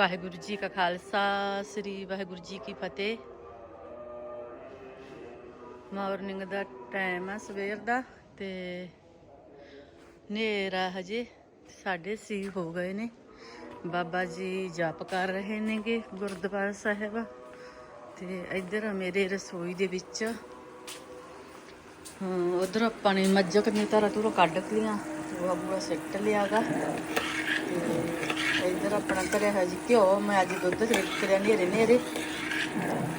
ਵਾਹਿਗੁਰੂ ਜੀ ਕਾ ਖਾਲਸਾ, ਸ੍ਰੀ ਵਾਹਿਗੁਰੂ ਜੀ ਕੀ ਫਤਿਹ। ਮਾਰਨਿੰਗ ਦਾ ਟਾਈਮ ਆ ਸਵੇਰ ਦਾ ਤੇ ਹਨੇਰਾ ਹਜੇ 6:30 ਹੋ ਗਏ ਨੇ। ਬਾਬਾ ਜੀ ਜਪ ਕਰ ਰਹੇ ਨੇਗੇ ਗੁਰਦੁਆਰਾ ਸਾਹਿਬ ਤੇ ਇੱਧਰ ਮੇਰੇ ਰਸੋਈ ਦੇ ਵਿੱਚ। ਹਾਂ ਉਧਰ ਆਪਾਂ ਨੇ ਮੱਝਕ ਨੇ ਤਾਰਾ ਤੂਰੋਂ ਕੱਢ ਲਿਆ ਉਹ ਬੂਆ ਸਿੱਟ ਲਿਆਗਾ ਤੇ ਇੱਧਰ ਆਪਣਾ ਕਰਿਆ ਹੋਇਆ ਜੀ ਘਿਓ, ਮੈਂ ਅੱਜ ਦੁੱਧ ਰਿੜਕ ਰਿਆ ਨੇਰੇ ਨੇਰੇ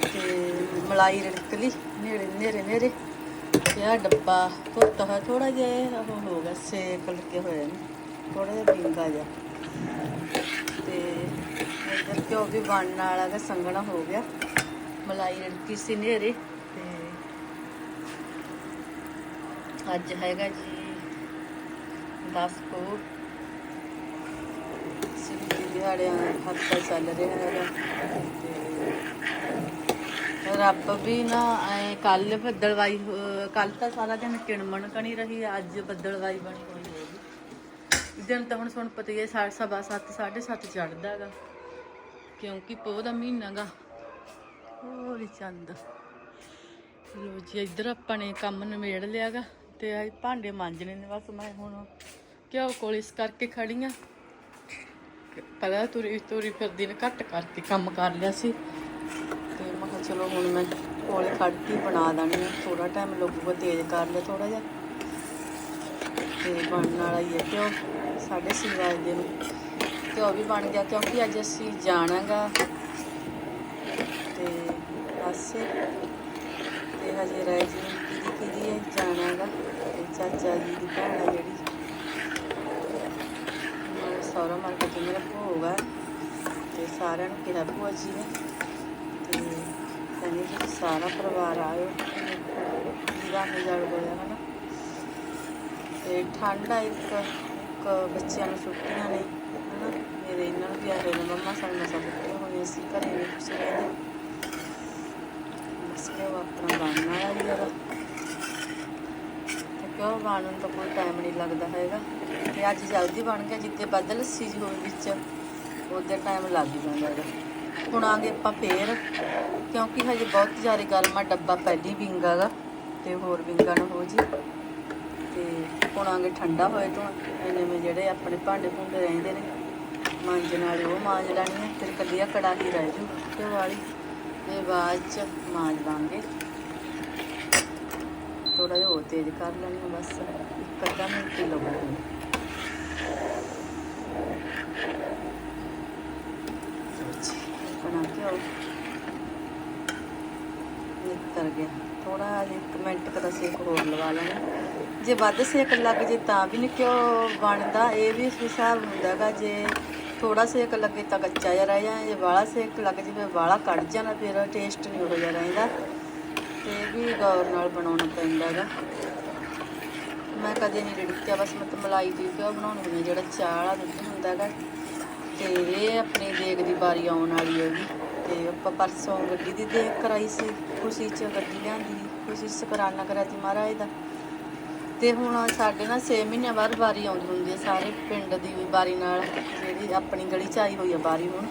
ਤੇ ਮਲਾਈ ਰਿੜਕ ਲਈ ਨੇੜੇ ਨੇਰੇ ਨੇਰੇ ਤੇ ਆ ਡੱਬਾ ਧੋਤਾ ਹੋਇਆ ਥੋੜਾ ਜਿਹਾ ਉਹ ਹੋ ਗਿਆ, ਸੇਕ ਲੱਗੇ ਹੋਏ ਨੇ ਥੋੜਾ ਜਿਹਾ ਬਿੰਗਾ ਜਿਹਾ। ਤੇ ਇੱਧਰ ਘਿਓ ਵੀ ਬਣਨ ਵਾਲਾ ਗਾ ਸੰਗਣਾ ਹੋ ਗਿਆ। ਮਲਾਈ ਰਿੜਕੀ ਸੀ ਨੇਰੇ ਤੇ ਅੱਜ ਹੈਗਾ ਜੀ 10 ਕੋ। ਦਿਹਾੜਿਆਂ ਦਾ ਚੱਲ ਰਿਹਾ ਹੈਗਾ। ਤੇ ਰੱਬ ਵੀ ਨਾ ਐ ਕੱਲ ਬੱਦਲਵਾਈ ਕੱਲ ਤਾਂ ਸਾਰਾ ਦਿਨ ਕਿਣਮਣ ਕਣੀ ਰਹੀ ਅੱਜ ਬੱਦਲਵਾਈ ਬਣੀ ਹੋਈ ਹੈਗੀ। ਦਿਨ ਤਾਂ ਹੁਣ ਸੁਣ ਪਤਾ ਹੀ ਹੈ ਸਾ- ਸਵਾ 7 7:30 ਚੜਦਾ ਹੈਗਾ ਕਿਉਂਕਿ ਪੋਹ ਦਾ ਮਹੀਨਾ ਗਾ ਹੋਲੀ ਚੰਦ। ਲੋ ਜੀ, ਇੱਧਰ ਆਪਾਂ ਨੇ ਕੰਮ ਨਿਬੇੜ ਲਿਆਗਾ, ਤੇ ਆ ਭਾਂਡੇ ਮਾਂਜਣੇ ਨੇ, ਬਸ ਮੈਂ ਹੁਣ ਘਿਓ ਕੋਲ ਇਸ ਕਰਕੇ ਖੜੀ ਆ? ਪਹਿਲਾਂ ਤੁਰੀ ਤੁਰੀ ਫਿਰਦੀ ਨੇ, ਘੱਟ ਕਰਤੀ, ਕੰਮ ਕਰ ਲਿਆ ਸੀ। ਤੇ ਮੈਂ ਕਿਹਾ ਚਲੋ ਹੁਣ ਮੈਂ ਕੋਲੇ ਖੜ ਕੇ ਬਣਾ ਦਾਣੀ ਆ ਥੋੜਾ ਟਾਈਮ ਲੱਗੂਗਾ, ਤੇਜ਼ ਕਰ ਲਿਆ ਥੋੜਾ ਜਿਹਾ। ਤੇ ਬਣਨ ਵਾਲਾ ਹੀ ਹੈ ਕਿਉਂ ਸਾਡੇ ਛੇ ਵਜੇ ਨੂੰ। ਤੇ ਉਹ ਵੀ ਬਣ ਗਿਆ, ਕਿਉਂਕਿ ਅੱਜ ਅਸੀਂ ਜਾਣਾਗਾ। ਤੇ ਬਸ। ਤੇ ਹਜੇ ਰਹਿ ਜੀ ਕਿਹਦੀ ਕਿਹਦੀ ਹੈ, ਜਾਣਾਗਾ। ਤੇ ਚਾਚਾ ਜੀ ਦੀ ਭੈਣ ਆ ਜਿਹੜੀ। ਮੇਰੇ ਸਹੁਰਾ ਮਾਰ ਮੇਰਾ ਭੋਗ ਆ ਤੇ ਸਾਰਿਆਂ ਨੂੰ ਕਿਹਾ ਭੂਆ ਜੀ ਨੇ ਤੇ ਕਹਿੰਦੇ ਜੀ ਸਾਰਾ ਪਰਿਵਾਰ ਆਇਓ। ਜਿਹਦਾ ਮਿਲਣ ਹੋਇਆ ਹਨਾ। ਤੇ ਠੰਡ ਆ ਇੱਕ ਇੱਕ ਬੱਚਿਆਂ ਨੂੰ ਛੁੱਟੀਆਂ ਨੇ, ਹਨਾ। ਮੇਰੇ ਇਹਨਾਂ ਨੂੰ ਵੀ ਆਏ ਨੇ ਮੰਮਾ ਸਾਨੂੰ ਮਸਾਂ ਛੁੱਟੀਆਂ ਹੋਈਆਂ ਸੀ, ਘਰੇ ਨਹੀਂ ਕੁਛ ਰਹਿੰਦੇ। ਬਸ ਕਿ ਉਹ ਆਪਣਾ ਬਣਨ ਵਾਲਾ ਹੀ ਹੈਗਾ। ਤੇ ਕਿਉਂ ਬਣਨ ਤੋਂ ਕੋਈ ਟਾਈਮ ਨਹੀਂ ਲੱਗਦਾ ਹੈਗਾ। ਤੇ ਅੱਜ ਜਲਦੀ ਬਣ ਗਿਆ ਜਿੱਤੇ ਬੱਦਲ ਸੀ ਜੀ ਹੋਈ ਵਿੱਚ, ਉਹਦੇ ਟਾਈਮ ਲੱਗ ਜਾਂਦਾ ਹੈਗਾ ਹੁਣ ਆਗੇ ਆਪਾਂ ਫੇਰ, ਕਿਉਂਕਿ ਹਜੇ ਬਹੁਤ ਜ਼ਿਆਦਾ ਗਰਮ ਆ, ਡੱਬਾ ਪਹਿਲੀ ਵਿੰਗਾ ਤੇ ਹੋਰ ਵਿੰਗਾ ਨਾ ਹੋ ਜੀ। ਤੇ ਹੁਣ ਆਗੇ ਠੰਡਾ ਹੋਏ ਤੋਂ ਇੰਨੇ ਜਿਹੜੇ ਆਪਣੇ ਭਾਂਡੇ ਭੁੰਡੇ ਰਹਿੰਦੇ ਨੇ, ਮਾਂਜਣ ਵਾਲੇ ਉਹ ਮਾਂਜ ਲੈਣੀ ਹੈ ਫਿਰ ਕੱਲੀਆ ਕੜਾਹੀ ਰਹਿ ਜੂ ਤੇ ਵਾਲੀ, ਤੇ ਬਾਅਦ ਚ ਮਾਂਜ ਲਾਂਗੇ। ਥੋੜਾ ਜਿਹਾ ਹੋਰ ਤੇਜ਼ ਕਰ ਲੈਣੀ ਹੈ ਬਸ, ਇੱਕ ਅੱਧਾ ਮਿੰਟ ਹੀ ਲੱਗੂਗਾ ਬਣਾ ਕੇ ਆਓ ਨਿੱਤਰ ਗਿਆ ਥੋੜਾ ਜਿਹਾ ਇੱਕ ਮਿੰਟ ਕਦਾ ਸੇਕ ਹੋਰ ਲਵਾ ਲੈਣਾ। ਜੇ ਵੱਧ ਸੇਕ ਲੱਗ ਜੇ ਤਾਂ ਵੀ ਨਹੀਂ ਕਿਉਂ ਬਣਦਾ, ਇਹ ਵੀ ਉਸ ਹਿਸਾਬ ਹੁੰਦਾਗਾ ਜੇ ਥੋੜਾ ਸੇਕ ਲੱਗੇ ਤਾਂ ਕੱਚਾ ਜਿਹਾ ਰਹਿ ਜਾਂਦਾ ਜੇ ਵਾਲਾ ਸੇਕ ਲੱਗ ਜੇ ਫਿਰ ਵਾਲਾ ਕੱਢ ਜਾਣਾ ਫਿਰ ਟੇਸਟ ਨਹੀਂ ਹੋ ਜਾ ਰਹਿੰਦਾ ਤੇ ਇਹ ਵੀ ਗੌਰ ਨਾਲ ਬਣਾਉਣਾ ਪੈਂਦਾ ਹੈਗਾ। ਮੈਂ ਕਦੇ ਨਹੀਂ ਰਿੜਕਿਆ ਬਸ ਮੈਂ ਤਾਂ ਮਲਾਈ ਦੀ ਘਿਓ ਬਣਾਉਣੀ ਹੁੰਦੀ ਹੈ, ਜਿਹੜਾ ਚਾਹ ਵਾਲਾ ਦੁੱਧ ਹੁੰਦਾ ਹੈਗਾ। ਤੇ ਇਹ ਆਪਣੀ ਦੇਗ ਦੀ ਵਾਰੀ ਆਉਣ ਵਾਲੀ ਹੈਗੀ। ਤੇ ਆਪਾਂ ਪਰਸੋਂ ਗੱਡੀ ਦੀ ਦੇਖ ਕਰਾਈ ਸੀ ਖੁਸ਼ੀ ਚ ਗੱਡੀ ਲਿਆਂਦੀ ਖੁਸ਼ੀ ਸ਼ੁਕਰਾਨਾ ਕਰਿਆ ਸੀ ਮਹਾਰਾਜ ਦਾ। ਤੇ ਹੁਣ ਸਾਡੇ ਨਾਲ 6 ਮਹੀਨਿਆਂ ਬਾਅਦ ਵਾਰੀ ਆਉਂਦੀ ਹੁੰਦੀ ਹੈ ਸਾਰੇ ਪਿੰਡ ਦੀ ਵੀ ਵਾਰੀ ਨਾਲ ਜਿਹੜੀ ਆਪਣੀ ਗਲੀ ਚ ਆਈ ਹੋਈ ਹੈ ਵਾਰੀ ਹੁਣ।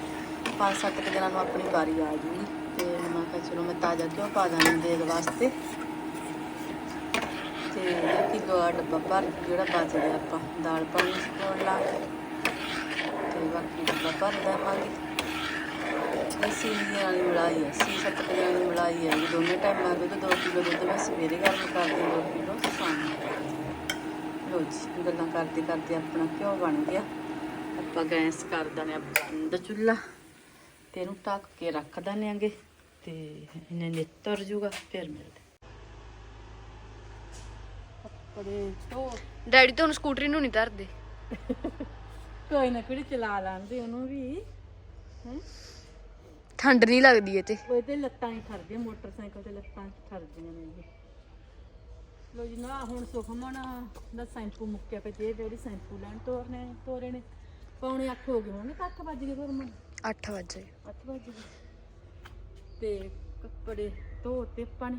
ਪੰਜ ਸੱਤ ਕੁ ਦਿਨਾਂ ਨੂੰ ਆਪਣੀ ਵਾਰੀ ਆ ਜੂਗੀ। ਤੇ ਮੈਂ ਕਿਹਾ ਚਲੋ ਮੈਂ ਤਾਜ਼ਾ ਘਿਓ ਪਾ ਦਾਂਗੀ ਦੇਗ ਵਾਸਤੇ। ਤੇ ਇੱਕ ਕਿਲੋ ਡੱਬਾ ਭਰ ਜਿਹੜਾ ਬਚ ਗਿਆ ਆਪਾਂ, ਦਾਲ ਪਾਣੀ ਲਾ ਕੇ ਤੇ ਬਾਕੀ ਡੱਬਾ ਭਰ ਦੇਵਾਂਗੇ। ਅਸੀਂ ਵਾਲੀ ਮਲਾਈ ਹੈ ਸੀ ਸੱਤ ਕੁ ਦੀ ਮਲਾਈ ਹੈ ਦੋਨੇ ਟਾਈਮਾਂ ਦੁੱਧ, ਦੋ ਕਿਲੋ ਦੁੱਧ ਮੈਂ ਸਵੇਰੇ ਗਰਮ ਕਰਦੀ ਦੋ ਕਿਲੋ ਸ਼ਾਮ ਨੂੰ ਲੋ ਜੀ, ਗੱਲਾਂ ਕਰਦੇ ਕਰਦੇ ਆਪਣਾ ਘਿਓ ਬਣ ਗਿਆ। ਆਪਾਂ ਗੈਸ ਕਰ ਦਨੇ ਬੰਦ ਚੁੱਲਾ ਤੇ ਇਹਨੂੰ ਢੱਕ ਕੇ ਰੱਖ ਦਨੇ ਆਂਗੇ ਤੇ ਇਹਨੇ ਨਿੱਤਰ ਜੂਗਾ, ਫਿਰ ਮਿਲਦੇ ਡੈਡੀ ਤੁਹਾਨੂੰ ਸਕੂਟਰੀ ਨੂੰ ਨਹੀਂ ਧਰਦੇ। ਕੋਈ ਨਾ ਕਿਹੜੀ ਚਲਾ ਲਾਂਦੇ ਉਹਨੂੰ ਵੀ। ਹੈ? ਠੰਡ ਨਹੀਂ ਲੱਗਦੀ ਇਹ ਤੇ ਉਹ ਤੇ ਲੱਤਾਂ ਹੀ ਠਰਦੀਆਂ ਮੋਟਰਸਾਈਕਲ ਤੇ ਲੱਤਾਂ ਠਰਦੀਆਂ ਨੇ ਜੀ ਲੋ ਜੀ ਨਾ ਹੁਣ ਸੁਖਮਨ ਦਾ ਸੈਂਪੂ ਮੁੱਕਿਆ ਪਿਆ ਜੇ ਜਿਹੜੀ ਸੈਂਪੂ ਲੈਣ ਤੋਰਨੇ ਤੋਰੇ ਨੇ। ਪੌਣੇ 8 ਹੋ ਗਏ ਹੋਣਗੇ ਤਾਂ 8 ਵੱਜ ਗਏ ਗੁਰਮਨ 8 ਵਜੇ 8 ਵੱਜ ਗਏ। ਤੇ ਕੱਪੜੇ ਧੋ ਤੇ ਪਾਣੀ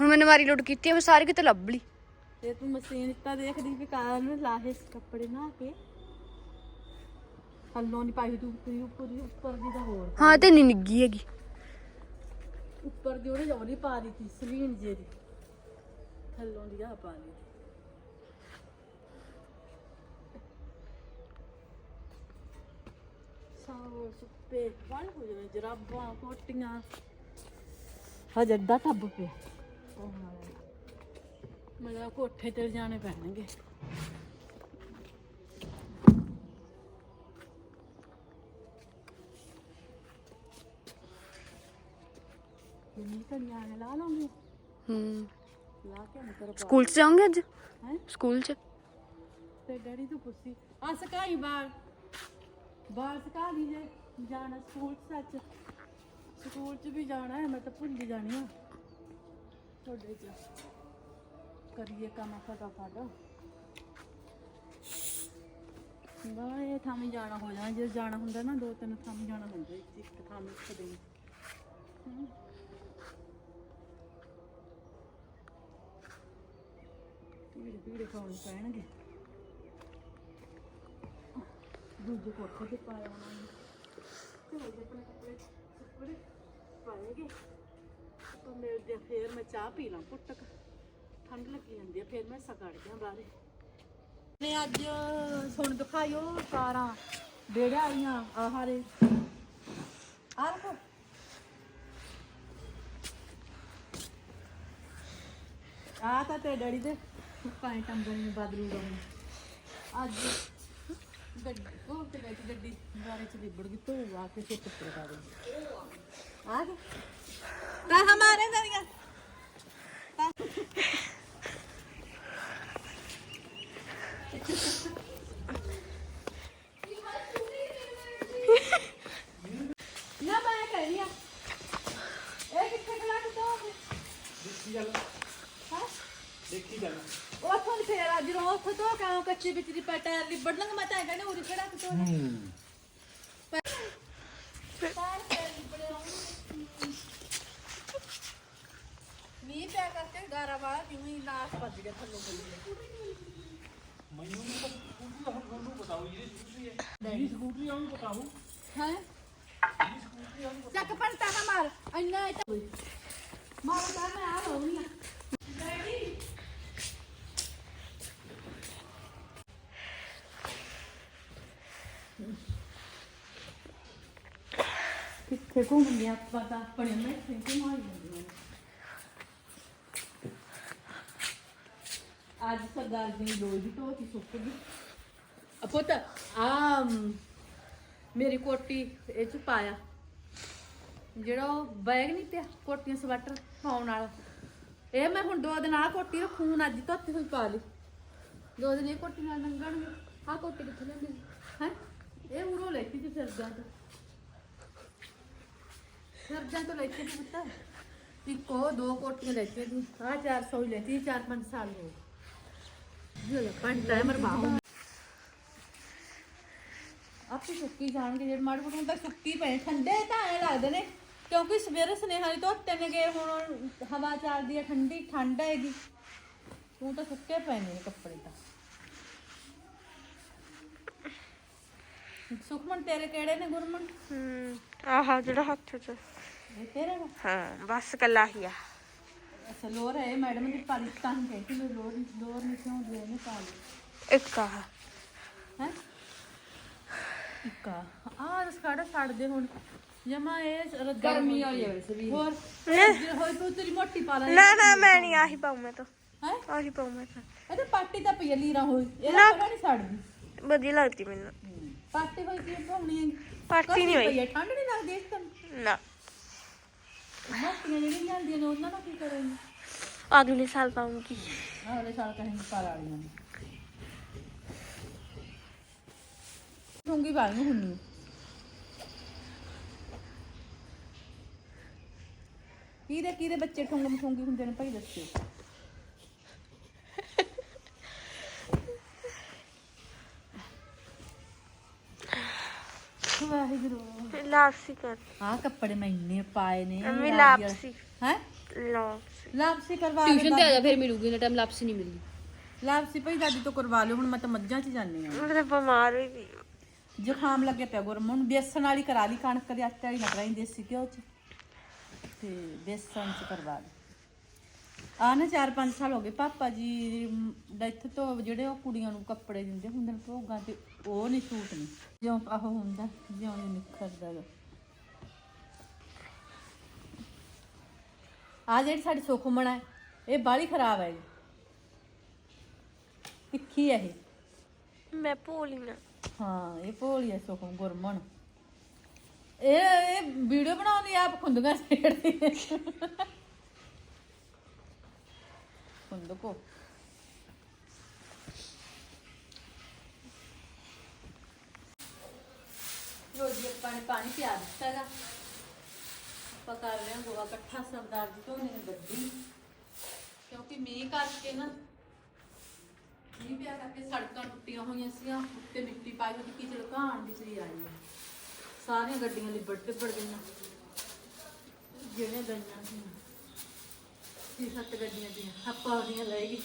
ਹੁਣ ਮੈਨੇ ਮਾਰੀ ਲੋਡ ਕੀਤੀ ਮੈਂ ਸਾਰੀ ਕਿਤੇ ਲੱਭ ਲਈ। ਤੇ ਤੂੰ ਮਸ਼ੀਨ ਤਾਂ ਦੇਖਦੀ ਵੀ ਕਾਰ ਨੂੰ ਲਾਹੇ ਕੱਪੜੇ ਨਾ ਕੇ। ਥੱਲੋਂ ਨਹੀਂ ਪਾਈ ਤੂੰ ਉੱਪਰ ਉੱਪਰ ਉੱਪਰ ਦੀ ਤਾਂ ਹੋਰ ਹਾਂ ਤੇ ਨਹੀਂ ਨਿੱਗੀ ਹੈਗੀ। ਉੱਪਰ ਦੀ ਉਹਨੇ ਜੋਰੀ ਪਾ ਸੀ ਸਲੀਨ ਜੇ ਦੀ ਥੱਲੋਂ ਦੀ ਆ ਪਾ ਲਈ ਸਾਵਰ ਸੁੱਪੇ ਵਲ ਹੋ ਜਾਵੇ ਜਰਾਬਾਂ ਕੋਟੀਆਂ। ਹਜੇ ਅੱਧਾ ਟੱਬ ਪਿਆ। ਮਤਲਬ ਕੋਠੇ ਤੇ ਜਾਣੇ ਪੈਣਗੇ। ਕਿੰਨੀ ਕੜੀਆਂ ਨੇ ਲਾ ਲਾਂਗੇ? ਹੂੰ। ਲਾ ਕੇ ਅੰਦਰ ਪਾ ਸਕੂਲ ਚ ਜਾਓਗੇ ਅੱਜ? ਹੈ? ਸਕੂਲ ਚ? ਤੇ ਡੈਡੀ ਤੋਂ ਪੁੱਛੀ। ਆ ਸਕਾਈ ਬਾਲ ਬਾਲ ਸਕਾ ਲਈ ਜੇ। ਜਾਣਾ ਸਕੂਲ ਚ ਸੱਚ। ਸਕੂਲ ਚ ਵੀ ਜਾਣਾ ਹੈ ਮੈਂ ਤਾਂ ਭੁੱਲ ਹੀ ਜਾਣੀ ਆ। ਤੁਹਾਡੇ ਚ ਕਰੀਏ ਕੰਮ ਫਟਾਫਟ ਨਾ ਇਹ ਜਾਣਾ ਹੋ ਜਾਣਾ, ਜੇ ਜਾਣਾ ਹੁੰਦਾ ਨਾ, ਦੋ ਤਿੰਨ ਥਾਂ ਜਾਣਾ ਹੁੰਦਾ, ਇੱਕ ਇੱਕ ਇੱਕ ਦਿਨ। ਹਮ। ਪੀੜੇ ਪੀੜੇ ਪੈਣਗੇ। ਦੂਜੇ ਕੋਠੇ ਤੇ ਪਾਇਆ ਉਹਨਾਂ ਨੇ। ਤੇ ਆਪਣੇ ਕੱਪੜੇ ਸੁੱਕੜੇ ਪਾਏਗੇ। ਤਾਂ ਮਿਲਦੇ ਆ, ਫੇਰ ਮੈਂ ਚਾਹ ਪੀ ਲਾਂ ਪੁੱਟਕ ਠੰਡ ਲੱਗੀ ਜਾਂਦੀ ਆ ਫੇਰ ਮੈਂ ਸਗੜ ਗਿਆ ਬਾਹਰੇ। ਨੇ ਅੱਜ ਸੁਣ ਦਿਖਾਇਓ ਕਾਰਾਂ ਬੇੜਾ ਆਈਆਂ ਆਹਾਰੇ ਆ ਰੱਖੋ। ਆ ਤਾਂ ਤੇ ਡੈਡੀ ਦੇ ਪਾਣੀ ਟੰਬਲ ਨੂੰ ਬਦਲੂਗਾ ਹੁਣ ਅੱਜ ਗੱਡੀ ਉਹ ਤੇ ਗੱਡੀ ਬਾਰੇ ਚ ਲਿਬੜ ਗਈ ਧੋ ਆ ਕੇ ਫਿਰ ਟੁੱਟੇ ਪਾ ਦੇ ਆ ਗਏ ਤਾਂ ਹਮਾਰੇ ਦਰਿਆ ਨਾ ਮੈਂ ਕਹਿ ਰਹੀ ਆ ਇਹ ਕਿੱਥੇ ਖਲਾ ਕੇ ਦੋ ਦੇਖੀ ਚੱਲ ਹਾਂ ਦੇਖੀ ਚੱਲ ਉੱਥੋਂ ਦੀ ਫੇਰ ਅੱਜ ਰੋ ਉੱਥੋਂ ਤੋਂ ਕਾਹ ਕੱਚੇ ਵਿੱਚ ਦੀ ਪਟਾ ਲਿਬੜ ਲੰਗ ਮੈਂ ਤਾਂ ਕਹਿੰਦਾ ਉਰੀ ਖੜਾ ਕੇ ਤੋਂ ਮੀਂਹ ਪਿਆ ਕਰਕੇ ਗਾਰਾ ਵਾਲਾ ਜਿਵੇਂ ਹੀ ਨਾਸ ਭੱਜ ਗਿਆ ਥੱਲੋਂ ਗਈ ਹੈ ਚੱਕ ਪਰ ਤਾ ਮਾਰ ਇੰਨਾ ਇਹ ਤਾਂ ਮਾਰ ਮਾਰ ਮੈਂ ਆ ਰਹੀ ਹਾਂ ਕਿੱਥੇ ਘੁੰਮਦੇ ਆਪਾਂ ਤਾਂ ਆਪਣੇ ਮੈਂ ਕਿੱਥੇ ਮਾਰ ਜਾਂਦੇ ਅੱਜ ਸਰਦਾਰ ਜੀ ਦੀ ਲੋਈ ਦੀ ਧੋਤੀ ਸੁੱਕ ਗਈ ਆ ਪੁੱਤ ਆ ਮ, ਮੇਰੀ ਕੋਟੀ ਇਹ ਚ ਪਾਇਆ। ਜਿਹੜਾ ਉਹ ਬੈਗ ਨਹੀਂ ਪਿਆ, ਕੋਟੀਆਂ ਸਵੈਟਰ ਪਾਉਣ ਵਾਲਾ। ਇਹ ਮੈਂ ਹੁਣ ਦੋ ਦਿਨ ਆਹ ਕੋਟੀ ਰੱਖੂ, ਹੁਣ ਅੱਜ ਧੋਤੀ ਹੋਈ ਪਾ ਲਈ। ਦੋ ਦਿਨ ਇਹ ਕੋਟੀ ਨਾਲ ਲੰਘਣਗੇ। ਆ ਕੋਟੀ ਕਿੱਥੇ ਲੈਂਦੀ ਹੈ? ਇਹ ਉਰੋਂ ਲੈਤੀ ਤੇ ਸਰਦਾਰ ਤੋਂ ਸਰਦਾਰ ਤੋਂ ਲੈਤੀ ਤੇ ਪਤਾ। ਇੱਕੋ, ਦੋ ਕੋਟੀਆਂ ਲੈਤੀਆਂ ਸੀ ਆ 400 ਹੀ ਲੈਤੀ 4-5 ਸਾਲ ਹੋ ਗਏ। ਜੇ ਪੰਜ ਟਾਈਮਰ ਬਾਹੂ ਆਪੇ ਸੁੱਕੀ ਜਾਣਗੇ ਜਿਹੜੇ ਮਾੜੇ ਮੋਟੇ ਤਾਂ ਸੁੱਕੀ ਪਏ ਠੰਡੇ ਤਾਂ ਐ ਲੱਗਦੇ ਨੇ ਕਿਉਂਕਿ ਸਵੇਰੇ ਸੁਨੇਹਾ ਦੀ ਧੋਤੇ ਨੇ ਗਏ ਹੁਣ ਹਵਾ ਚੱਲਦੀ ਹੈ ਠੰਡੀ ਠੰਡ ਹੈਗੀ। ਤੂੰ ਤਾਂ ਸੁੱਕੇ ਪਏ ਨੇ ਕੱਪੜੇ ਤਾਂ। ਸੁਖਮਨ ਤੇਰੇ ਕਿਹੜੇ ਨੇ ਗੁਰਮਨ? ਹੂੰ ਆਹਾ ਜਿਹੜਾ ਹੱਥ ਚ। ਇਹ ਤੇਰੇ ਨੇ ਹਾਂ ਬਸ ਕੱਲਾ ਹੀ ਆ। ਅੱਛਾ ਲੋਰ ਹੈ ਮੈਡਮ ਦੀ ਪਾਲੀ ਤਾਂ ਹੀ ਕਹਿੰਦੀ ਮੈਂ ਲੋਰ ਲੋਰ ਨਹੀਂ ਕਿਉਂ ਦੇ ਨੇ ਪਾਲੀ ਇੱਕ ਆਹ ਹੈ? ਇੱਕਾ ਆ। ਰਸਕਾੜਾ ਛੱਡ ਦੇ ਹੁਣ। ਜਮਾ ਇਹ ਗਰਮੀ ਵਾਲੀ ਹੈ ਵੈਸੇ ਵੀ। ਹੋਰ ਜੇ ਹੋਈ ਤੂੰ ਤੇਰੀ ਮੋਟੀ ਪਾ ਲੈ। ਨਾ ਨਾ ਮੈਂ ਨਹੀਂ ਆਹੀ ਪਾਉ ਮੈਂ ਤਾਂ। ਹੈ? ਆਹੀ ਪਾਉ ਮੈਂ ਤਾਂ। ਇਹ ਤਾਂ ਪਾਟੀ ਤਾਂ ਪਈ ਆ ਲੀਰਾ ਹੋਈ। ਇਹ ਨਾ। ਤਾਂ ਨਹੀਂ ਛੱਡਦੀ। ਵਧੀਆ ਲੱਗਦੀ ਮੈਨੂੰ। ਪਾਟੀ ਹੋਈ ਕੀ ਪਾਉਣੀ ਹੈ ਪਾਟੀ ਨਹੀਂ ਹੋਈ। ਠੰਡ ਨਹੀਂ ਲੱਗਦੀ ਇਸ ਤੈਨੂੰ ਨਾ। ਮੋਟੀਆਂ ਜਿਹੜੀਆਂ ਜਾਂਦੀਆਂ ਨੇ ਉਹਨਾਂ ਨਾਲ ਕੀ ਕਰੇਂਗੀ? ਅਗਲੇ ਸਾਲ ਪਾਉਂਗੀ। ਅਗਲੇ ਸਾਲ ਕਹੀਂ ਪਾ ਵਾਲੀਆਂ ਬਾਈ ਨੂੰ ਹੁੰਨੀ ਕਿਹਦੇ ਕਿਹਦੇ ਬੱਚੇ ਠੁੰਗ ਠੁੰਗੀ ਹੁੰਦੇ ਨੇ ਭਾਈ ਦੱਸਿਓ। ਵਾਹਿਗੁਰੂ। ਲਾਪਸੀ ਕਰ। ਆਹ ਕੱਪੜੇ ਮੈਂ ਇੰਨੇ ਪਾਏ ਨੇ ਮੰਮੀ ਲਾਪਸੀ। ਹੈ? ਲਾਪਸੀ। ਲਾਪਸੀ ਕਰਵਾ ਟਿਊਸ਼ਨ ਤੇ ਆ ਜਾ ਫਿਰ ਮਿਲੂਗੀ ਨਾ ਟਾਈਮ ਲਾਪਸੀ ਨਹੀਂ ਮਿਲਦੀ। ਲਾਪਸੀ ਭਈ ਦਾਦੀ ਤੋਂ ਕਰਵਾ ਲਿਓ ਹੁਣ ਮੈਂ ਤਾਂ ਮੱਝਾਂ 'ਚ ਜਾਂਦੀ ਆ ਮੈਂ ਤਾਂ ਬਿਮਾਰ ਹੋਈ ਪਈ। ਜ਼ੁਕਾਮ ਲੱਗਿਆ ਪਿਆ ਗੁਰਮਨ ਨੂੰ ਬੇਸਣ ਵਾਲੀ ਕਰਾ ਲਈ ਕਣਕ ਦੇ ਆਟੇ ਵਾਲੀ ਨਾ ਕਰਾਈ ਦੇਸੀ ਘਿਓ 'ਚ। ਤੇ ਬੇਸਣ 'ਚ ਕਰਵਾ ਲਈ। ਆ ਨਾ 4-5 ਸਾਲ ਹੋ ਗਏ, ਪਾਪਾ ਜੀ ਡੈਥ ਤੋਂ ਜਿਹੜੇ ਉਹ ਕੁੜੀਆਂ ਨੂੰ ਕੱਪੜੇ ਦਿੰਦੇ ਹੁੰਦੇ ਨੇ ਭੋਗਾਂ ਤੇ, ਉਹ ਨਹੀਂ ਸੂਟ ਨਹੀਂ ਜਿਉਂ ਆਹ ਹੁੰਦਾ, ਜਿਉਂ ਨਹੀਂ ਨਿਖਰਦਾ ਗਾ। ਆ ਜਿਹੜੀ ਸਾਡੀ ਸੁਖਮਣ ਹੈ, ਇਹ ਬਾਲੀ ਖਰਾਬ ਹੈ ਜੀ। ਤਿੱਖੀ ਹੈ ਇਹ। ਮੈਂ ਭੋਲੀ ਨਾ। ਹਾਂ, ਇਹ ਭੋਲੀ ਸੁਖਮ ਗੁਰਮਨ ਇਹ ਇਹ ਵੀਡੀਓ ਬਣਾਉਂਦੀ ਆਪ ਖੁੰਦਗਾ ਛੇੜਦੀ ਖੁੰਦਕੋ। ਰੋਜੀ ਆਪਾਂ ਨੇ ਪਾਣੀ ਪਿਆ ਦਿੱਤਾ ਗਾ ਆਪਾਂ ਕਰ ਰਹੇ ਹਾਂ ਗੋਆ ਇਕੱਠਾ, ਸਰਦਾਰ ਜੀ ਤੋਂ ਨੇ ਗੱਡੀ। ਕਿਉਂਕਿ ਮੀਂਹ ਕਰਕੇ ਨਾ ਮੀਂਹ ਪਿਆ ਕਰਕੇ ਸੜਕਾਂ ਟੁੱਟੀਆਂ ਹੋਈਆਂ ਸੀਗੀਆਂ, ਉੱਤੇ ਮਿੱਟੀ ਪਾਈ ਹੋਈ ਕਿ ਝਲਕਾਣ ਦੀ ਚਰੀ ਆਈ ਹੈ ਸਾਰੀਆਂ ਗੱਡੀਆਂ ਲਿਬੜ ਟਿਬੜ ਗਈਆਂ। ਜਿਹੜੇ ਗਈਆਂ ਸੀ। ਛੇ ਸੱਤ ਗੱਡੀਆਂ ਦੀਆਂ, ਆਪਾਂ ਉਹਦੀਆਂ ਲੈ ਗਈ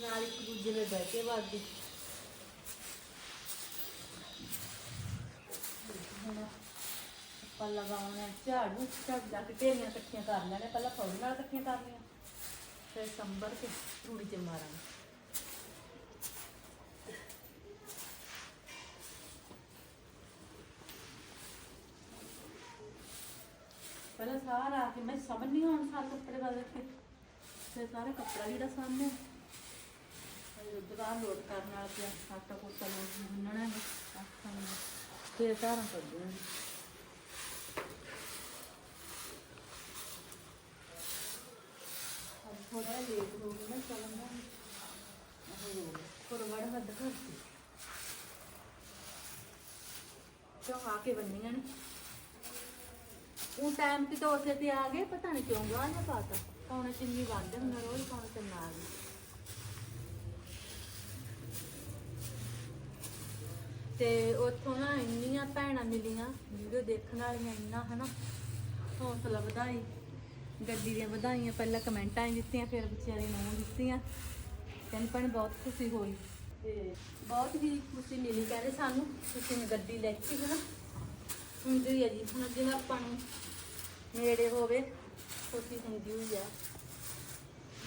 ਨਾਲ ਇੱਕ ਦੂਜੇ ਦੇ ਬਹਿ ਕੇ ਵੱਜ ਗਈ ਆਪਾਂ ਲਗਾਉਣੇ ਝਾੜੂ ਝਾੜੂ ਜਾ ਕੇ ਢੇਰੀਆਂ ਇਕੱਠੀਆਂ ਕਰ ਲੈਣੇ ਪਹਿਲਾਂ ਫੌੜੀ ਨਾਲ ਇਕੱਠੀਆਂ ਕਰ ਫਿਰ ਸੰਭਰ ਕੇ ਰੂੜੀ ਚ ਮਾਰਾਂਗੇ। ਪਹਿਲਾਂ ਸਾਰਾ ਆ ਕੇ ਮੈਂ ਸਮਝ ਨਹੀਂ ਆਉਣ ਸਾਰ ਕੱਪੜੇ ਬਦਲ ਕੇ। ਫਿਰ ਸਾਰਾ ਕੱਪੜਾ ਜਿਹੜਾ ਸਾਹਮਣੇ। ਦੁਕਾਨ ਲੋਡ ਕਰਨ ਵਾਲਾ ਪਿਆ, ਆਟਾ ਕੋਟਾ ਲੋਡ ਗੁੰਨਣਾ ਹੈ। ਆਟਾ ਨੂੰ ਫਿਰ ਸਾਰਾ ਕਰ ਦੇਣਾ ਥੋੜਾ ਲੇਟ ਹੋ ਗਿਆ ਨਾ ਚੱਲਣ ਦਾ ਉਹ ਪਰ ਵੱਧ ਕਰਤੀ ਕਿਉਂ ਆ ਕੇ ਬੰਨੀਆਂ ਨੇ? ਉਹ ਟਾਈਮ ਤੇ ਤਾਂ ਉਸੇ ਤੇ ਆ ਗਏ, ਪਤਾ ਨਹੀਂ ਕਿਉਂ ਗਾਹ ਨਾ ਪਾਤਾ ਪੌਣੇ ਚਿੰਨੀ ਬੰਦ ਹੁੰਦਾ ਰੋਜ਼ ਪੌਣੇ ਤਿੰਨ ਆ ਗਏ। ਤੇ ਉੱਥੋਂ ਨਾ ਇੰਨੀਆਂ ਭੈਣਾਂ ਮਿਲੀਆਂ, ਵੀਡੀਓ ਦੇਖਣ ਵਾਲੀਆਂ ਇੰਨਾ, ਹਨਾ। ਹੌਸਲਾ ਵਧਾਈ, ਗੱਡੀ ਦੀਆਂ ਵਧਾਈਆਂ, ਪਹਿਲਾਂ ਕਮੈਂਟਾਂ ਹੀ ਦਿੱਤੀਆਂ, ਫਿਰ ਵਿਚਾਰੀ ਨੂੰ ਦਿੱਤੀਆਂ। ਕਹਿੰਦੇ, ਭੈਣ, ਬਹੁਤ ਖੁਸ਼ੀ ਹੋਈ। ਤੇ ਬਹੁਤ ਹੀ ਖੁਸ਼ੀ ਮਿਲੀ, ਕਹਿੰਦੇ ਸਾਨੂੰ, ਤੁਸੀਂ ਨੇ ਗੱਡੀ ਲੈ ਕੇ ਨਾ। ਹੁੰਦੀ ਹੈ ਜੀ, ਹੁਣ ਜਿਵੇਂ ਆਪਾਂ ਨੂੰ ਨੇੜੇ ਹੋਵੇ ਖੁਸ਼ੀ ਹੁੰਦੀ ਹੋਈ ਆ।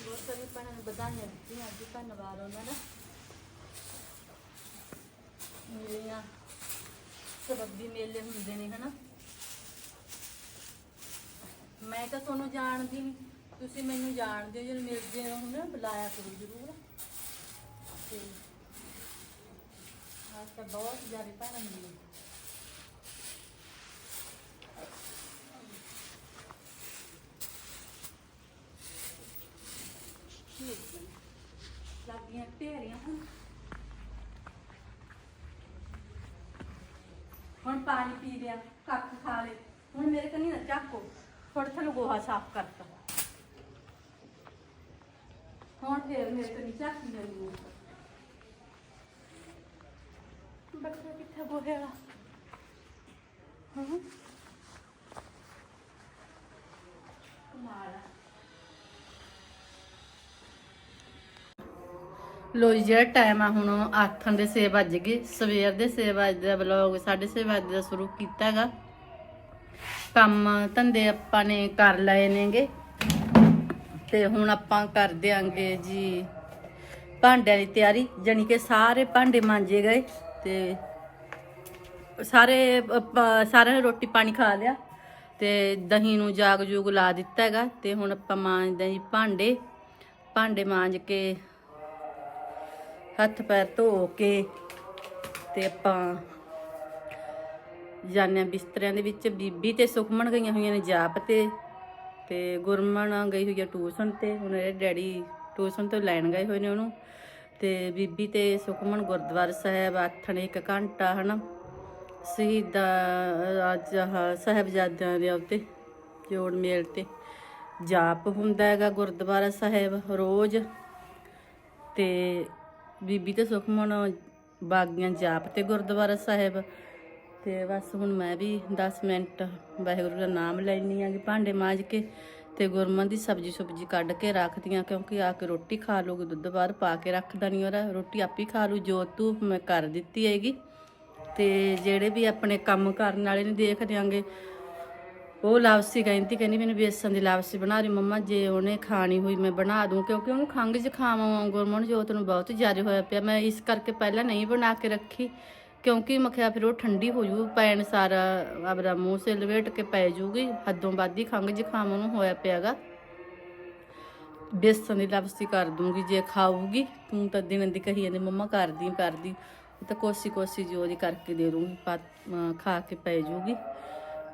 ਬਹੁਤ ਸਾਰੀ ਭੈਣਾਂ ਨੂੰ ਵਧਾਈਆਂ ਦਿੱਤੀਆਂ ਅੱਜ, ਧੰਨਵਾਦ ਉਹਨਾਂ ਦਾ। ਮੇਰੀਆਂ ਸਬੱਬੀ ਮੇਲੇ ਹੁੰਦੇ ਨੇ, ਹਨਾ। ਮੈਂ ਤਾਂ ਤੁਹਾਨੂੰ ਜਾਣਦੀ ਨਹੀਂ ਤੁਸੀਂ ਮੈਨੂੰ ਜਾਣਦੇ ਹੋ, ਜਦੋਂ ਮਿਲਦੇ ਹੋ ਨਾ ਬੁਲਾਇਆ ਕਰੋ ਜ਼ਰੂਰ। ਤੇ ਅੱਜ ਤਾਂ ਬਹੁਤ ਜ਼ਿਆਦਾ ਭੈਣਾਂ ਮਿਲੀਆਂ ਲੱਗੀਆਂ ਢੇਰੀਆਂ ਹੁਣ। ਹੁਣ ਪਾਣੀ ਪੀ ਲਿਆ, ਕੱਖ ਖਾ ਲੇ ਹੁਣ ਮੇਰੇ ਕੰਨੀ ਨਾ ਚੱਕੋ ਥੋੜਾ ਥੋੜਾ ਗੋਹਾ ਸਾਫ਼ ਕਰਤਾ। ਹੁਣ ਫੇਰ ਮੇਰੇ ਕੰਨੀ ਚੱਕ ਲਈ ਬੱਚਾ ਕਿੱਥੇ ਗੋਹੇ ਵਾਲਾ? ਹਾਂ। ਕਮਾਲ ਆ। ਲੋ ਜੀ, ਜਿਹੜਾ ਟਾਈਮ ਆ ਹੁਣ 8 ਦੇ 6 ਵੱਜ ਗਏ। ਸਵੇਰ ਦੇ 6 ਵਜੇ ਦਾ ਵਲੌਗ 6:30 ਵਜੇ ਦਾ ਸ਼ੁਰੂ ਕੀਤਾ ਹੈਗਾ ਕੰਮ ਧੰਦੇ ਆਪਾਂ ਨੇ ਕਰ ਲਏ ਨੇਗੇ। ਤੇ ਹੁਣ ਆਪਾਂ ਕਰ ਦਿਆਂਗੇ ਜੀ ਭਾਂਡਿਆਂ ਦੀ ਤਿਆਰੀ। ਜਾਣੀ ਕਿ ਸਾਰੇ ਭਾਂਡੇ ਮਾਂਜੇ ਗਏ ਤੇ ਸਾਰੇ ਸਾਰਿਆਂ ਨੇ ਰੋਟੀ ਪਾਣੀ ਖਾ ਲਿਆ ਤੇ ਦਹੀਂ ਨੂੰ ਜਾਗ ਜੂਗ ਲਾ ਦਿੱਤਾ ਹੈਗਾ ਤੇ ਹੁਣ ਆਪਾਂ ਮਾਂਜਦੇ ਹਾਂ ਜੀ ਭਾਂਡੇ। ਭਾਂਡੇ ਮਾਂਜ ਕੇ ਹੱਥ ਪੈਰ ਧੋ ਕੇ ਤੇ ਆਪਾਂ ਜਾਂਦੇ ਹਾਂ ਬਿਸਤਰਿਆਂ ਦੇ ਵਿੱਚ। ਬੀਬੀ ਤੇ ਸੁਖਮਨ ਗਈਆਂ ਹੋਈਆਂ ਨੇ ਜਾਪ ਤੇ ਤੇ ਗੁਰਮਨ ਗਈ ਹੋਈ ਹੈ ਟੂਸ਼ਨ ਤੇ। ਹੁਣ ਇਹ ਡੈਡੀ ਟੂਸ਼ਨ ਤੋਂ ਲੈਣ ਗਏ ਹੋਏ ਨੇ ਉਹਨੂੰ। ਤੇ ਬੀਬੀ ਤੇ ਸੁਖਮਨ ਗੁਰਦੁਆਰਾ ਸਾਹਿਬ ਆਥਣ ਇੱਕ ਘੰਟਾ, ਹਨਾ? ਸ਼ਹੀਦਾਂ ਅੱਜ ਆਹ ਸਾਹਿਬਜ਼ਾਦਿਆਂ ਦੇ ਉੱਤੇ ਜੋੜ ਮੇਲ ਤੇ ਜਾਪ ਹੁੰਦਾ ਹੈਗਾ ਗੁਰਦੁਆਰਾ ਸਾਹਿਬ ਰੋਜ਼। ਤੇ ਬੀਬੀ ਤੇ ਸੁਖਮਨ ਬਾਗੀਆਂ ਜਾਪ ਤੇ ਗੁਰਦੁਆਰਾ ਸਾਹਿਬ। ਤੇ ਬਸ ਹੁਣ ਮੈਂ ਵੀ 10 ਮਿੰਟ ਵਾਹਿਗੁਰੂ ਦਾ ਨਾਮ ਲੈਣੀ ਆਂਗੀ ਭਾਂਡੇ ਮਾਂਜ ਕੇ ਤੇ ਗੁਰਮਨ ਦੀ ਸਬਜੀ ਸੁਬਜੀ ਕੱਢ ਕੇ ਰੱਖਦੀਆਂ, ਕਿਉਂਕਿ ਆ ਕੇ ਰੋਟੀ ਖਾ ਲੂਗੀ ਦੁੱਧ ਬਾਅਦ ਪਾ ਕੇ ਰੱਖਦਾ ਨਹੀਂ ਉਹਦਾ। ਰੋਟੀ ਆਪੀ ਖਾ ਲੂ, ਜੋ ਤੂੰ ਮੈਂ ਕਰ ਦਿੱਤੀ ਹੈਗੀ। ਤੇ ਜਿਹੜੇ ਵੀ ਆਪਣੇ ਕੰਮ ਕਰਨ ਵਾਲੇ ਨੇ ਦੇਖ ਦਿਆਂਗੇ ਉਹ ਲਾਪਸੀ ਕਹਿੰਦੀ ਕਹਿੰਦੀ ਮੈਨੂੰ ਬੇਸਨ ਦੀ ਲਾਪਸੀ ਬਣਾ ਰਹੀ ਮੰਮਾ, ਜੇ ਉਹਨੇ ਖਾਣੀ ਹੋਈ ਮੈਂ ਬਣਾ ਦੂੰ, ਕਿਉਂਕਿ ਉਹਨੂੰ ਖੰਘ ਜ਼ੁਕਾਮ ਗੁਰਮਨ ਜੋਤ ਨੂੰ ਬਹੁਤ ਜ਼ਿਆਦਾ ਹੋਇਆ ਪਿਆ। ਮੈਂ ਇਸ ਕਰਕੇ ਪਹਿਲਾਂ ਨਹੀਂ ਬਣਾ ਕੇ ਰੱਖੀ, ਕਿਉਂਕਿ ਮਖਿਆ ਫਿਰ ਉਹ ਠੰਡੀ ਹੋ ਜੂ ਪੈਣ ਸਾਰਾ ਆਪਣਾ ਮੂੰਹ ਸੇ ਲਵੇਟ ਕੇ ਪੈ ਜੂਗੀ, ਹੱਦੋਂ ਵੱਧ ਹੀ ਖੰਘ ਜ਼ੁਕਾਮ ਉਹਨੂੰ ਹੋਇਆ ਪਿਆਗਾ। ਬੇਸਨ ਦੀ ਲਾਪਸੀ ਕਰ ਦੂੰਗੀ, ਜੇ ਖਾਊਗੀ, ਤੂੰ ਤਾਂ ਦਿਨ ਦੀ ਕਹੀ ਜਾਂਦੀ, ਮੰਮਾ ਕਰਦੀ ਕਰਦੀ ਤਾਂ ਕੋਸੀ ਕੋਸੀ ਜੋ ਉਹਦੀ ਕਰਕੇ ਦੇ ਦੂੰਗੀ ਖਾ ਕੇ ਪੈ ਜੂਗੀ।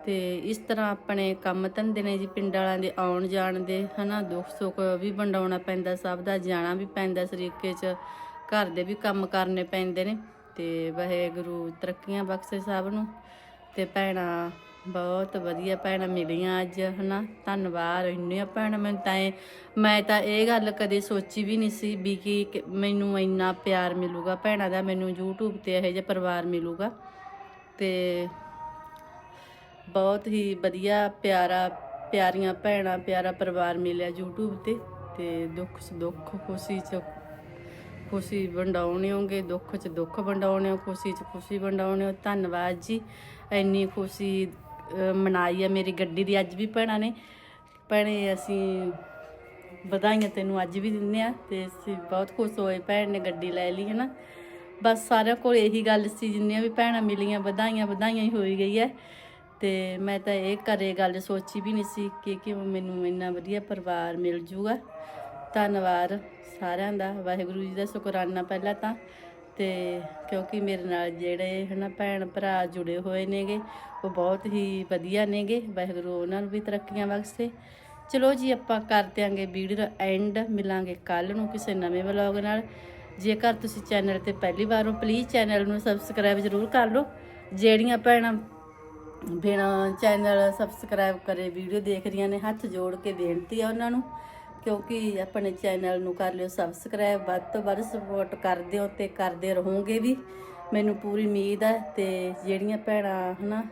ਤੇ ਇਸ ਤਰ੍ਹਾਂ ਆਪਣੇ ਕੰਮ ਧੰਦੇ ਨੇ ਜੀ, ਪਿੰਡ ਵਾਲਿਆਂ ਦੇ ਆਉਣ ਜਾਣ ਦੇ, ਹਨਾ, ਦੁੱਖ ਸੁੱਖ ਵੀ ਵੰਡਾਉਣਾ ਪੈਂਦਾ, ਸਭ ਦਾ ਜਾਣਾ ਵੀ ਪੈਂਦਾ ਸਰੀਕੇ 'ਚ, ਘਰ ਦੇ ਵੀ ਕੰਮ ਕਰਨੇ ਪੈਂਦੇ ਨੇ। ਤੇ ਵਾਹਿਗੁਰੂ ਤਰੱਕੀਆਂ ਬਖਸ਼ੇ ਸਭ ਨੂੰ। ਤੇ ਭੈਣਾਂ, ਬਹੁਤ ਵਧੀਆ ਭੈਣਾਂ ਮਿਲੀਆਂ ਅੱਜ, ਹਨਾ। ਧੰਨਵਾਦ, ਇੰਨੀਆਂ ਭੈਣਾਂ ਮੈਂ ਤਾਂ ਮੈਂ ਤਾਂ ਇਹ ਗੱਲ ਕਦੇ ਸੋਚੀ ਵੀ ਨਹੀਂ ਸੀ ਵੀ ਕਿ ਮੈਨੂੰ ਇੰਨਾ ਪਿਆਰ ਮਿਲੂਗਾ। ਭੈਣਾਂ ਦਾ ਮੈਨੂੰ YouTube ਤੇ ਇਹੋ ਜਿਹਾ ਪਰਿਵਾਰ ਮਿਲੂਗਾ। ਤੇ ਬਹੁਤ ਹੀ ਵਧੀਆ ਪਿਆਰਾ, ਪਿਆਰੀਆਂ ਭੈਣਾਂ, ਪਿਆਰਾ ਪਰਿਵਾਰ ਮਿਲਿਆ YouTube ਤੇ ਤੇ ਦੁੱਖ 'ਚ ਦੁੱਖ, ਖੁਸ਼ੀ 'ਚ ਖੁਸ਼ੀ ਵੰਡਾਉਣਿਓਗੇ ਦੁੱਖ 'ਚ ਦੁੱਖ ਵੰਡਾਉਣਿਓ ਖੁਸ਼ੀ 'ਚ ਖੁਸ਼ੀ ਵੰਡਾਉਣਿਓ ਧੰਨਵਾਦ ਜੀ। ਇੰਨੀ ਖੁਸ਼ੀ ਮਨਾਈ ਹੈ ਮੇਰੀ ਗੱਡੀ ਦੀ। ਅੱਜ ਵੀ ਭੈਣਾਂ ਨੇ। ਭੈਣੇ, ਅਸੀਂ ਵਧਾਈਆਂ ਤੈਨੂੰ ਅੱਜ ਵੀ ਦਿੰਨੇ ਆ, ਤੇ ਅਸੀਂ ਬਹੁਤ ਖੁਸ਼ ਹੋਏ ਭੈਣ ਨੇ ਗੱਡੀ ਲੈ ਲਈ ਹੈ ਨਾ ਬਸ ਸਾਰਿਆਂ ਕੋਲ ਇਹੀ ਗੱਲ ਸੀ, ਜਿੰਨੀਆਂ ਵੀ ਭੈਣਾਂ ਮਿਲੀਆਂ, ਵਧਾਈਆਂ ਵਧਾਈਆਂ ਹੀ ਹੋਈ ਗਈ ਹੈ। ਤੇ ਮੈਂ ਤਾਂ ਇਹ ਘਰੇ ਗੱਲ ਸੋਚੀ ਵੀ ਨਹੀਂ ਸੀ ਕਿ ਕਿ ਮੈਨੂੰ ਇੰਨਾ ਵਧੀਆ ਪਰਿਵਾਰ ਮਿਲ ਜੂਗਾ। ਧੰਨਵਾਦ ਸਾਰਿਆਂ ਦਾ, ਵਾਹਿਗੁਰੂ ਜੀ ਦਾ ਸ਼ੁਕਰਾਨਾ ਪਹਿਲਾਂ ਤਾਂ। ਤੇ ਕਿਉਂਕਿ ਮੇਰੇ ਨਾਲ ਜਿਹੜੇ ਹਨਾ ਭੈਣ ਭਰਾ ਜੁੜੇ ਹੋਏ ਨੇਗੇ, ਉਹ ਬਹੁਤ ਹੀ ਵਧੀਆ ਨੇਗੇ। ਵਾਹਿਗੁਰੂ ਉਹਨਾਂ ਨੂੰ ਵੀ ਤਰੱਕੀਆਂ ਬਖਸ਼ੇ। ਚਲੋ ਜੀ, ਆਪਾਂ ਕਰ ਦਿਆਂਗੇ ਵੀਡੀਓ ਦਾ ਐਂਡ ਮਿਲਾਂਗੇ ਕੱਲ ਨੂੰ ਕਿਸੇ ਨਵੇਂ ਵਲੌਗ ਨਾਲ। ਜੇਕਰ ਤੁਸੀਂ ਚੈਨਲ ਤੇ ਪਹਿਲੀ ਵਾਰ ਹੋ ਪਲੀਜ਼ ਚੈਨਲ ਨੂੰ ਸਬਸਕ੍ਰਾਈਬ ਜ਼ਰੂਰ ਕਰ ਲਓ। ਜਿਹੜੀਆਂ ਭੈਣਾਂ ਬਿਨਾਂ ਚੈਨਲ ਸਬਸਕ੍ਰਾਈਬ ਕਰੇ ਵੀਡੀਓ ਦੇਖ ਰਹੀਆਂ ਨੇ, ਹੱਥ ਜੋੜ ਕੇ ਬੇਨਤੀ ਆ ਉਹਨਾਂ ਨੂੰ, ਕਿਉਂਕਿ ਆਪਣੇ ਚੈਨਲ ਨੂੰ ਕਰ ਲਿਓ ਸਬਸਕ੍ਰਾਈਬ ਵੱਧ ਤੋਂ ਵੱਧ ਸਪੋਰਟ ਕਰਦੇ ਹੋ ਤੇ ਕਰਦੇ ਰਹੋਗੇ ਵੀ। ਮੈਨੂੰ ਪੂਰੀ ਉਮੀਦ ਹੈ ਤੇ ਜਿਹੜੀਆਂ ਭੈਣਾਂ ਹਨਾ,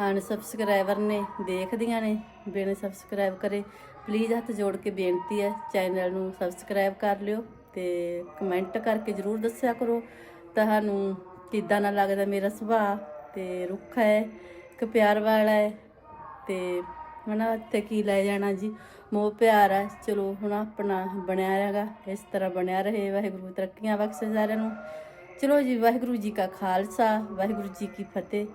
ਹਨ ਸਬਸਕ੍ਰਾਈਬਰ ਨੇ, ਦੇਖਦੀਆਂ ਨੇ, ਬਿਨਾਂ ਸਬਸਕ੍ਰਾਈਬ ਕਰੇ ਪਲੀਜ਼ ਹੱਥ ਜੋੜ ਕੇ ਬੇਨਤੀ ਹੈ ਚੈਨਲ ਨੂੰ ਸਬਸਕ੍ਰਾਈਬ ਕਰ ਲਿਓ ਤੇ ਕਮੈਂਟ ਕਰਕੇ ਜਰੂਰ ਦੱਸਿਆ ਕਰੋ। ਤੁਹਾਨੂੰ ਕਿੱਦਾਂ ਨਾ ਲੱਗਦਾ ਮੇਰਾ ਸੁਭਾਅ ਤੇ ਰੁੱਖ ਹੈ। ਇੱਕ ਪਿਆਰ ਵਾਲਾ ਹੈ ਤੇ ਹਨਾ ਤੇ ਕੀ ਲੈ ਜਾਣਾ ਜੀ? ਮੋਹ ਪਿਆਰ ਹੈ। ਚਲੋ ਹੁਣ ਆਪਣਾ ਬਣਿਆ ਰਹੇਗਾ ਇਸ ਤਰ੍ਹਾਂ ਬਣਿਆ ਰਹੇ। ਵਾਹਿਗੁਰੂ ਤਰੱਕੀਆਂ ਬਖਸ਼ੇ ਸਾਰਿਆਂ ਨੂੰ। ਚਲੋ ਜੀ, ਵਾਹਿਗੁਰੂ ਜੀ ਕਾ ਖਾਲਸਾ, ਵਾਹਿਗੁਰੂ ਜੀ ਕੀ ਫਤਿਹ।